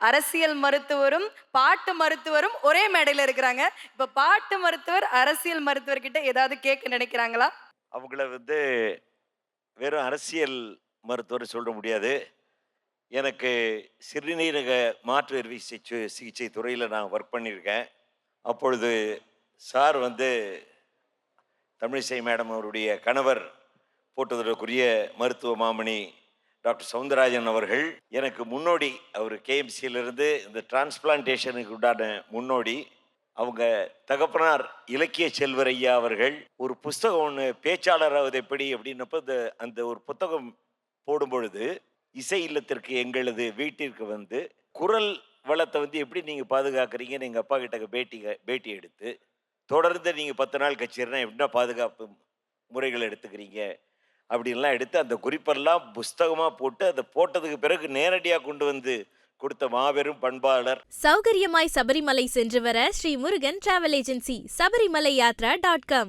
அரசியல் மருத்துவரும் பாட்டு மருத்துவரும் ஒரே மேடையில இருக்கிறாங்க. இப்ப பாட்டு மருத்துவர் அரசியல் மருத்துவர்கிட்ட ஏதாவது கேட்க நினைக்கிறாங்களா? அவங்கள வந்து வெறும் அரசியல் மருத்துவர் சொல்ல முடியாது. எனக்கு சிறுநீரக மாற்று அறுவை சிகிச்சை சிகிச்சை துறையில் நான் ஒர்க் பண்ணியிருக்கேன். அப்பொழுது சார் வந்து தமிழிசை மேடம் அவருடைய கணவர் போட்டதற்குரிய மருத்துவ மாமணி டாக்டர் சவுந்தரராஜன் அவர்கள் எனக்கு முன்னோடி அவர் கேஎம்சியிலிருந்து இந்த டிரான்ஸ்பிளான்டேஷனுக்கு உண்டான முன்னோடி. அவங்க தகப்பனார் இலக்கிய செல்வர் ஐயா அவர்கள் ஒரு புஸ்தகம் ஒன்று பேச்சாளராவது எப்படி அப்படின்னப்ப இந்த அந்த ஒரு புத்தகம் போடும் பொழுது இசை இல்லத்திற்கு எங்களது வீட்டிற்கு வந்து குரல் வளத்தை வந்து எப்படி நீங்கள் பாதுகாக்கிறீங்கன்னு எங்கள் அப்பா கிட்ட பேட்டி பேட்டி எடுத்து தொடர்ந்து நீங்கள் பத்து நாள் கச்சேரினா எப்படின்னா பாதுகாப்பு முறைகள் எடுத்துக்கிறீங்க? அப்படின்லாம் எடுத்து அந்த குறிப்பெல்லாம் புஸ்தகமாக போட்டு அதை போட்டதுக்கு பிறகு நேரடியாக கொண்டு வந்து கொடுத்த மாபெரும் பண்பாளர். சௌகரியமாய் சபரிமலை சென்று வர Sri Murugan travel agency Sabarimala Yatra dot com.